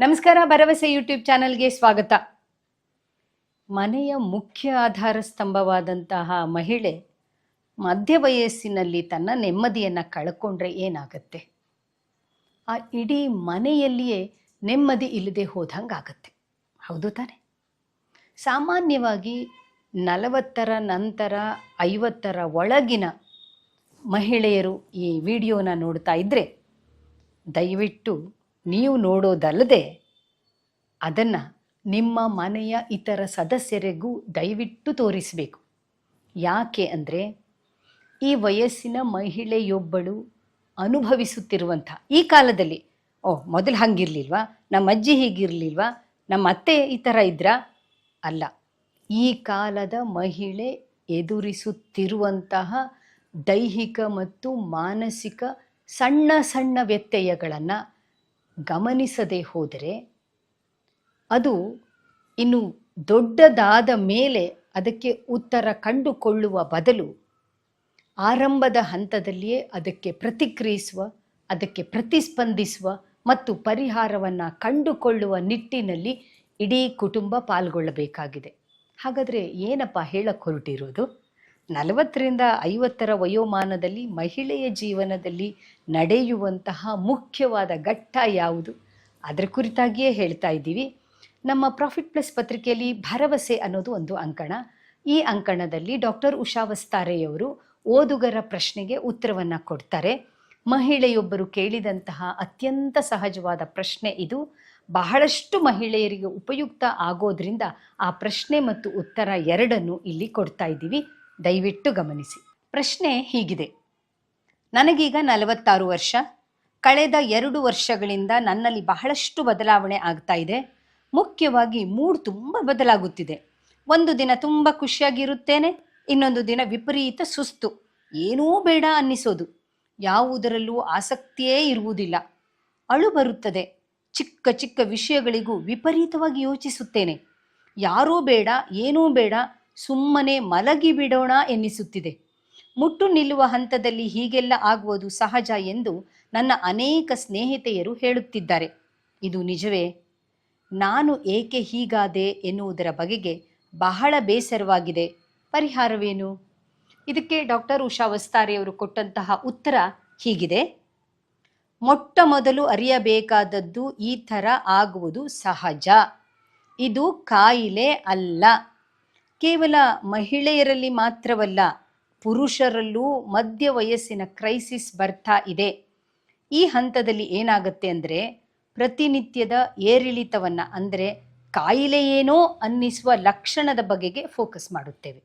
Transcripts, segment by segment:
ನಮಸ್ಕಾರ, ಭರವಸೆ ಯೂಟ್ಯೂಬ್ ಚಾನೆಲ್ಗೆ ಸ್ವಾಗತ. ಮನೆಯ ಮುಖ್ಯ ಆಧಾರ ಸ್ತಂಭವಾದಂತಹ ಮಹಿಳೆ ಮಧ್ಯ ವಯಸ್ಸಿನಲ್ಲಿ ತನ್ನ ನೆಮ್ಮದಿಯನ್ನು ಕಳ್ಕೊಂಡ್ರೆ ಏನಾಗತ್ತೆ? ಆ ಇಡೀ ಮನೆಯಲ್ಲಿಯೇ ನೆಮ್ಮದಿ ಇಲ್ಲದೆ ಹೋದಂಗಾಗತ್ತೆ. ಹೌದು ತಾನೆ. ಸಾಮಾನ್ಯವಾಗಿ ನಲವತ್ತರ ನಂತರ ಐವತ್ತರ ಒಳಗಿನ ಮಹಿಳೆಯರು ಈ ವಿಡಿಯೋನ ನೋಡ್ತಾ ಇದ್ದರೆ ದಯವಿಟ್ಟು ನೀವು ನೋಡೋದಲ್ಲದೆ ಅದನ್ನು ನಿಮ್ಮ ಮನೆಯ ಇತರ ಸದಸ್ಯರಿಗೂ ದಯವಿಟ್ಟು ತೋರಿಸಬೇಕು. ಯಾಕೆ ಅಂದರೆ ಈ ವಯಸ್ಸಿನ ಮಹಿಳೆಯೊಬ್ಬಳು ಅನುಭವಿಸುತ್ತಿರುವಂಥ ಈ ಕಾಲದಲ್ಲಿ, ಓ, ಮೊದಲು ಹಂಗಿರಲಿಲ್ವಾ? ನಮ್ಮ ಅಜ್ಜಿ ಹೀಗಿರಲಿಲ್ವಾ? ನಮ್ಮ ಅತ್ತೆ ಈ ಥರ ಇದ್ರಾ? ಅಲ್ಲ, ಈ ಕಾಲದ ಮಹಿಳೆ ಎದುರಿಸುತ್ತಿರುವಂತಹ ದೈಹಿಕ ಮತ್ತು ಮಾನಸಿಕ ಸಣ್ಣ ಸಣ್ಣ ವ್ಯತ್ಯಯಗಳನ್ನು ಗಮನಿಸದೆ ಹೋದರೆ ಅದು ಇನ್ನು ದೊಡ್ಡದಾದ ಮೇಲೆ ಅದಕ್ಕೆ ಉತ್ತರ ಕಂಡುಕೊಳ್ಳುವ ಬದಲು ಆರಂಭದ ಹಂತದಲ್ಲಿಯೇ ಅದಕ್ಕೆ ಪ್ರತಿಕ್ರಿಯಿಸುವ, ಅದಕ್ಕೆ ಪ್ರತಿಸ್ಪಂದಿಸುವ ಮತ್ತು ಪರಿಹಾರವನ್ನು ಕಂಡುಕೊಳ್ಳುವ ನಿಟ್ಟಿನಲ್ಲಿ ಇಡೀ ಕುಟುಂಬ ಪಾಲ್ಗೊಳ್ಳಬೇಕಾಗಿದೆ. ಹಾಗಾದರೆ ಏನಪ್ಪ ಹೇಳಕ್ಕೆ ಹೊರಟಿರೋದು? ನಲವತ್ತರಿಂದ ಐವತ್ತರ ವಯೋಮಾನದಲ್ಲಿ ಮಹಿಳೆಯ ಜೀವನದಲ್ಲಿ ನಡೆಯುವಂತಹ ಮುಖ್ಯವಾದ ಘಟ್ಟ ಯಾವುದು? ಅದರ ಕುರಿತಾಗಿಯೇ ಹೇಳ್ತಾ ಇದ್ದೀವಿ. ನಮ್ಮ ಪ್ರಾಫಿಟ್ ಪ್ಲಸ್ ಪತ್ರಿಕೆಯಲ್ಲಿ ಭರವಸೆ ಅನ್ನೋದು ಒಂದು ಅಂಕಣ. ಈ ಅಂಕಣದಲ್ಲಿ ಡಾಕ್ಟರ್ ಉಷಾ ವಸ್ತಾರೆಯವರು ಓದುಗರ ಪ್ರಶ್ನೆಗೆ ಉತ್ತರವನ್ನು ಕೊಡ್ತಾರೆ. ಮಹಿಳೆಯೊಬ್ಬರು ಕೇಳಿದಂತಹ ಅತ್ಯಂತ ಸಹಜವಾದ ಪ್ರಶ್ನೆ ಇದು. ಬಹಳಷ್ಟು ಮಹಿಳೆಯರಿಗೆ ಉಪಯುಕ್ತ ಆಗೋದ್ರಿಂದ ಆ ಪ್ರಶ್ನೆ ಮತ್ತು ಉತ್ತರ ಎರಡನ್ನು ಇಲ್ಲಿ ಕೊಡ್ತಾ ಇದ್ದೀವಿ. ದಯವಿಟ್ಟು ಗಮನಿಸಿ. ಪ್ರಶ್ನೆ ಹೀಗಿದೆ. ನನಗೀಗ ನಲವತ್ತಾರು ವರ್ಷ. ಕಳೆದ ಎರಡು ವರ್ಷಗಳಿಂದ ನನ್ನಲ್ಲಿ ಬಹಳಷ್ಟು ಬದಲಾವಣೆ ಆಗ್ತಾ ಇದೆ. ಮುಖ್ಯವಾಗಿ ಮೂಡ್ ತುಂಬ ಬದಲಾಗುತ್ತಿದೆ. ಒಂದು ದಿನ ತುಂಬ ಖುಷಿಯಾಗಿರುತ್ತೇನೆ, ಇನ್ನೊಂದು ದಿನ ವಿಪರೀತ ಸುಸ್ತು. ಏನೂ ಬೇಡ ಅನ್ನಿಸೋದು. ಯಾವುದರಲ್ಲೂ ಆಸಕ್ತಿಯೇ ಇರುವುದಿಲ್ಲ. ಅಳು ಬರುತ್ತದೆ. ಚಿಕ್ಕ ಚಿಕ್ಕ ವಿಷಯಗಳಿಗೂ ವಿಪರೀತವಾಗಿ ಯೋಚಿಸುತ್ತೇನೆ. ಯಾರೂ ಬೇಡ, ಏನೂ ಬೇಡ ಸುಮ್ಮನೆ ಮಲಗಿ ಬಿಡೋಣ ಎನ್ನಿಸುತ್ತಿದೆ. ಮುಟ್ಟು ನಿಲ್ಲುವ ಹಂತದಲ್ಲಿ ಹೀಗೆಲ್ಲ ಆಗುವುದು ಸಹಜ ಎಂದು ನನ್ನ ಅನೇಕ ಸ್ನೇಹಿತೆಯರು ಹೇಳುತ್ತಿದ್ದಾರೆ. ಇದು ನಿಜವೇ? ನಾನು ಏಕೆ ಹೀಗಾದೆ ಎನ್ನುವುದರ ಬಗೆಗೆ ಬಹಳ ಬೇಸರವಾಗಿದೆ. ಪರಿಹಾರವೇನು? ಇದಕ್ಕೆ ಡಾಕ್ಟರ್ ಉಷಾ ವಸ್ತಾರೆಯವರು ಕೊಟ್ಟಂತಹ ಉತ್ತರ ಹೀಗಿದೆ. ಮೊಟ್ಟ ಮೊದಲು ಅರಿಯಬೇಕಾದದ್ದು ಈ ಥರ ಆಗುವುದು ಸಹಜ. ಇದು ಕಾಯಿಲೆ ಅಲ್ಲ. ಕೇವಲ ಮಹಿಳೆಯರಲ್ಲಿ ಮಾತ್ರವಲ್ಲ, ಪುರುಷರಲ್ಲೂ ಮಧ್ಯ ವಯಸ್ಸಿನ ಕ್ರೈಸಿಸ್ ಬರ್ತಾ ಇದೆ. ಈ ಹಂತದಲ್ಲಿ ಏನಾಗುತ್ತೆ ಅಂದರೆ, ಪ್ರತಿನಿತ್ಯದ ಏರಿಳಿತವನ್ನು ಅಂದರೆ ಕಾಯಿಲೆ ಏನೋ ಅನ್ನಿಸುವ ಲಕ್ಷಣದ ಬಗೆಗೆ ಫೋಕಸ್ ಮಾಡುತ್ತೇವೆ.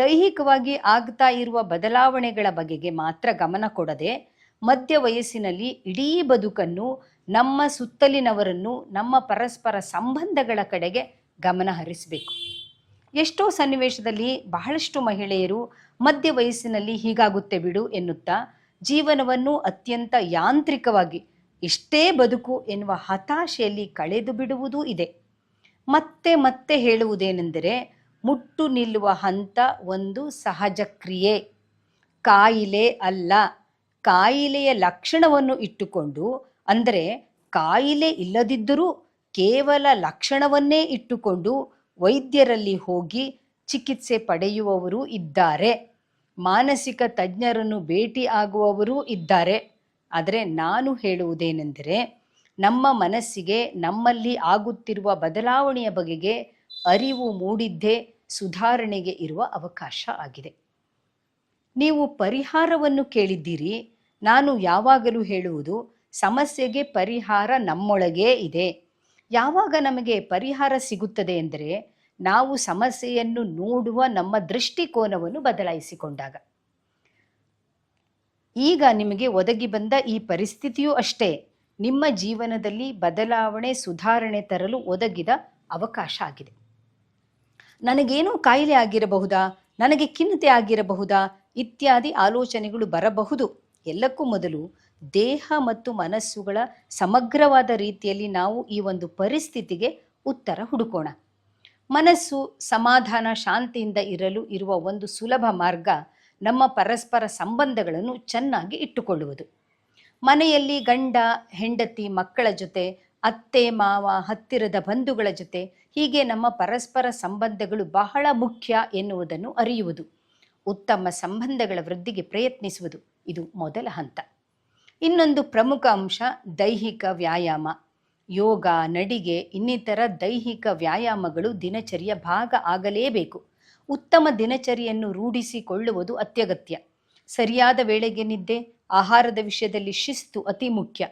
ದೈಹಿಕವಾಗಿ ಆಗ್ತಾ ಇರುವ ಬದಲಾವಣೆಗಳ ಬಗೆಗೆ ಮಾತ್ರ ಗಮನ ಕೊಡದೆ, ಮಧ್ಯ ವಯಸ್ಸಿನಲ್ಲಿ ಇಡೀ ಬದುಕನ್ನು ನಮ್ಮ ಸುತ್ತಲಿನವರನ್ನು, ನಮ್ಮ ಪರಸ್ಪರ ಸಂಬಂಧಗಳ ಕಡೆಗೆ ಗಮನ ಹರಿಸಬೇಕು. ಎಷ್ಟೋ ಸನ್ನಿವೇಶದಲ್ಲಿ ಬಹಳಷ್ಟು ಮಹಿಳೆಯರು ಮಧ್ಯ ವಯಸ್ಸಿನಲ್ಲಿ ಹೀಗಾಗುತ್ತೆ ಬಿಡು ಎನ್ನುತ್ತಾ ಜೀವನವನ್ನು ಅತ್ಯಂತ ಯಾಂತ್ರಿಕವಾಗಿ ಇಷ್ಟೇ ಬದುಕು ಎನ್ನುವ ಹತಾಶೆಯಲ್ಲಿ ಕಳೆದು ಬಿಡುವುದೂ ಇದೆ. ಮತ್ತೆ ಮತ್ತೆ ಹೇಳುವುದೇನೆಂದರೆ ಮುಟ್ಟು ನಿಲ್ಲುವ ಹಂತ ಒಂದು ಸಹಜ ಕ್ರಿಯೆ. ಕಾಯಿಲೆ ಅಲ್ಲ, ಕಾಯಿಲೆಯ ಲಕ್ಷಣವನ್ನು ಇಟ್ಟುಕೊಂಡು, ಅಂದರೆ ಕಾಯಿಲೆ ಇಲ್ಲದಿದ್ದರೂ ಕೇವಲ ಲಕ್ಷಣವನ್ನೇ ಇಟ್ಟುಕೊಂಡು ವೈದ್ಯರಲ್ಲಿ ಹೋಗಿ ಚಿಕಿತ್ಸೆ ಪಡೆಯುವವರು ಇದ್ದಾರೆ. ಮಾನಸಿಕ ತಜ್ಞರನ್ನು ಭೇಟಿ ಆಗುವವರೂ ಇದ್ದಾರೆ. ಆದರೆ ನಾನು ಹೇಳುವುದೇನೆಂದರೆ, ನಮ್ಮ ಮನಸ್ಸಿಗೆ ನಮ್ಮಲ್ಲಿ ಆಗುತ್ತಿರುವ ಬದಲಾವಣೆಯ ಬಗೆಗೆ ಅರಿವು ಮೂಡಿದ್ದೇ ಸುಧಾರಣೆಗೆ ಇರುವ ಅವಕಾಶ ಆಗಿದೆ. ನೀವು ಪರಿಹಾರವನ್ನು ಕೇಳಿದ್ದೀರಿ. ನಾನು ಯಾವಾಗಲೂ ಹೇಳುವುದು, ಸಮಸ್ಯೆಗೆ ಪರಿಹಾರ ನಮ್ಮೊಳಗೇ ಇದೆ. ಯಾವಾಗ ನಮಗೆ ಪರಿಹಾರ ಸಿಗುತ್ತದೆ ಎಂದರೆ ನಾವು ಸಮಸ್ಯೆಯನ್ನು ನೋಡುವ ನಮ್ಮ ದೃಷ್ಟಿಕೋನವನ್ನು ಬದಲಾಯಿಸಿಕೊಂಡಾಗ. ಈಗ ನಿಮಗೆ ಒದಗಿ ಬಂದ ಈ ಪರಿಸ್ಥಿತಿಯೂ ಅಷ್ಟೇ, ನಿಮ್ಮ ಜೀವನದಲ್ಲಿ ಬದಲಾವಣೆ, ಸುಧಾರಣೆ ತರಲು ಒದಗಿದ ಅವಕಾಶ ಆಗಿದೆ. ನನಗೇನೋ ಕಾಯಿಲೆ ಆಗಿರಬಹುದಾ, ನನಗೆ ಖಿನ್ನತೆ ಆಗಿರಬಹುದಾ ಇತ್ಯಾದಿ ಆಲೋಚನೆಗಳು ಬರಬಹುದು. ಎಲ್ಲಕ್ಕೂ ಮೊದಲು ದೇಹ ಮತ್ತು ಮನಸ್ಸುಗಳ ಸಮಗ್ರವಾದ ರೀತಿಯಲ್ಲಿ ನಾವು ಈ ಒಂದು ಪರಿಸ್ಥಿತಿಗೆ ಉತ್ತರ ಹುಡುಕೋಣ. ಮನಸ್ಸು ಸಮಾಧಾನ, ಶಾಂತಿಯಿಂದ ಇರಲು ಇರುವ ಒಂದು ಸುಲಭ ಮಾರ್ಗ ನಮ್ಮ ಪರಸ್ಪರ ಸಂಬಂಧಗಳನ್ನು ಚೆನ್ನಾಗಿ ಇಟ್ಟುಕೊಳ್ಳುವುದು. ಮನೆಯಲ್ಲಿ ಗಂಡ, ಹೆಂಡತಿ, ಮಕ್ಕಳ ಜೊತೆ, ಅತ್ತೆ, ಮಾವ, ಹತ್ತಿರದ ಬಂಧುಗಳ ಜೊತೆ ಹೀಗೆ ನಮ್ಮ ಪರಸ್ಪರ ಸಂಬಂಧಗಳು ಬಹಳ ಮುಖ್ಯ ಎನ್ನುವುದನ್ನು ಅರಿಯುವುದು. ಉತ್ತಮ ಸಂಬಂಧಗಳ ವೃದ್ಧಿಗೆ ಪ್ರಯತ್ನಿಸುವುದು ಇದು ಮೊದಲ ಹಂತ. ಇನ್ನೊಂದು ಪ್ರಮುಖ ಅಂಶ, ದೈಹಿಕ ವ್ಯಾಯಾಮ. ಯೋಗ, ನಡಿಗೆ, ಇನ್ನಿತರ ದೈಹಿಕ ವ್ಯಾಯಾಮಗಳು ದಿನಚರಿಯ ಭಾಗ ಆಗಲೇಬೇಕು. ಉತ್ತಮ ದಿನಚರಿಯನ್ನು ರೂಢಿಸಿಕೊಳ್ಳುವುದು ಅತ್ಯಗತ್ಯ. ಸರಿಯಾದ ವೇಳೆಗೆ ನಿದ್ದೆ, ಆಹಾರದ ವಿಷಯದಲ್ಲಿ ಶಿಸ್ತು ಅತಿ ಮುಖ್ಯ.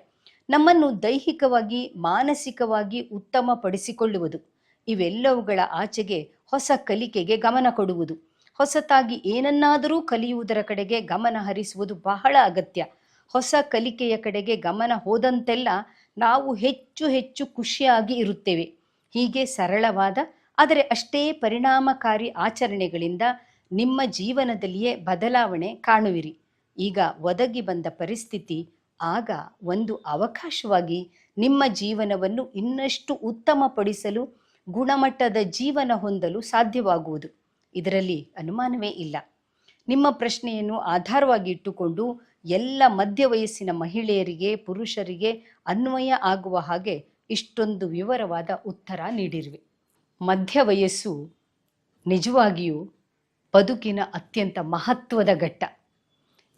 ನಮ್ಮನ್ನು ದೈಹಿಕವಾಗಿ, ಮಾನಸಿಕವಾಗಿ ಉತ್ತಮಪಡಿಸಿಕೊಳ್ಳುವುದು. ಇವೆಲ್ಲವುಗಳ ಆಚೆಗೆ ಹೊಸ ಕಲಿಕೆಗೆ ಗಮನ ಕೊಡುವುದು. ಹೊಸತಾಗಿ ಏನನ್ನಾದರೂ ಕಲಿಯುವುದರ ಕಡೆಗೆ ಗಮನ ಹರಿಸುವುದು ಬಹಳ ಅಗತ್ಯ. ಹೊಸ ಕಲಿಕೆಯ ಕಡೆಗೆ ಗಮನ ಹೋದಂತೆಲ್ಲ ನಾವು ಹೆಚ್ಚು ಹೆಚ್ಚು ಖುಷಿಯಾಗಿ ಇರುತ್ತೇವೆ. ಹೀಗೆ ಸರಳವಾದ, ಆದರೆ ಅಷ್ಟೇ ಪರಿಣಾಮಕಾರಿ ಆಚರಣೆಗಳಿಂದ ನಿಮ್ಮ ಜೀವನದಲ್ಲಿಯೇ ಬದಲಾವಣೆ ಕಾಣುವಿರಿ. ಈಗ ಒದಗಿ ಬಂದ ಪರಿಸ್ಥಿತಿ, ಆಗ ಒಂದು ಅವಕಾಶವಾಗಿ ನಿಮ್ಮ ಜೀವನವನ್ನು ಇನ್ನಷ್ಟು ಉತ್ತಮಪಡಿಸಲು, ಗುಣಮಟ್ಟದ ಜೀವನ ಹೊಂದಲು ಸಾಧ್ಯವಾಗುವುದು. ಇದರಲ್ಲಿ ಅನುಮಾನವೇ ಇಲ್ಲ. ನಿಮ್ಮ ಪ್ರಶ್ನೆಯನ್ನು ಆಧಾರವಾಗಿ ಇಟ್ಟುಕೊಂಡು ಎಲ್ಲ ಮಧ್ಯ ವಯಸ್ಸಿನ ಮಹಿಳೆಯರಿಗೆ, ಪುರುಷರಿಗೆ ಅನ್ವಯ ಆಗುವ ಹಾಗೆ ಇಷ್ಟೊಂದು ವಿವರವಾದ ಉತ್ತರ ನೀಡಿರುವೆ. ಮಧ್ಯ ವಯಸ್ಸು ನಿಜವಾಗಿಯೂ ಬದುಕಿನ ಅತ್ಯಂತ ಮಹತ್ವದ ಘಟ್ಟ.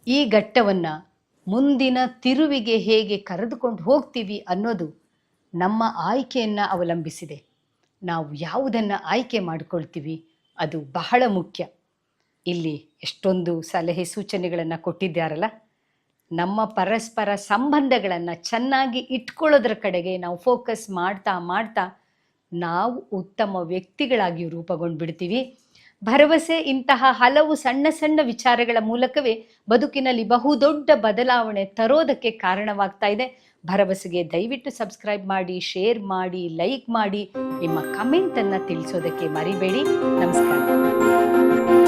ಈ ಘಟ್ಟವನ್ನು ಮುಂದಿನ ತಿರುವಿಗೆ ಹೇಗೆ ಕರೆದುಕೊಂಡು ಹೋಗ್ತೀವಿ ಅನ್ನೋದು ನಮ್ಮ ಆಯ್ಕೆಯನ್ನು ಅವಲಂಬಿಸಿದೆ. ನಾವು ಯಾವುದನ್ನು ಆಯ್ಕೆ ಮಾಡಿಕೊಳ್ತೀವಿ ಅದು ಬಹಳ ಮುಖ್ಯ. ಇಲ್ಲಿ ಎಷ್ಟೊಂದು ಸಲಹೆ ಸೂಚನೆಗಳನ್ನು ಕೊಟ್ಟಿದ್ದಾರಲ್ಲ ನಮ್ಮ ಪರಸ್ಪರ ಸಂಬಂಧಗಳನ್ನು ಚೆನ್ನಾಗಿ ಇಟ್ಕೊಳ್ಳೋದ್ರ ಕಡೆಗೆ ನಾವು ಫೋಕಸ್ ಮಾಡ್ತಾ ಮಾಡ್ತಾ ನಾವು ಉತ್ತಮ ವ್ಯಕ್ತಿಗಳಾಗಿ ರೂಪಗೊಂಡು ಬಿಡ್ತೀವಿ ಭರವಸೆ ಇಂತಹ ಹಲವು ಸಣ್ಣ ಸಣ್ಣ ವಿಚಾರಗಳ ಮೂಲಕವೇ ಬದುಕಿನಲ್ಲಿ ಬಹುದೊಡ್ಡ ಬದಲಾವಣೆ ತರೋದಕ್ಕೆ ಕಾರಣವಾಗ್ತಾ ಇದೆ. ಭರವಸೆಗೆ ದಯವಿಟ್ಟು ಸಬ್ಸ್ಕ್ರೈಬ್ ಮಾಡಿ ಶೇರ್ ಮಾಡಿ ಲೈಕ್ ಮಾಡಿ, ನಿಮ್ಮ ಕಮೆಂಟನ್ನು ತಿಳಿಸೋದಕ್ಕೆ ಮರಿಬೇಡಿ. ನಮಸ್ಕಾರ.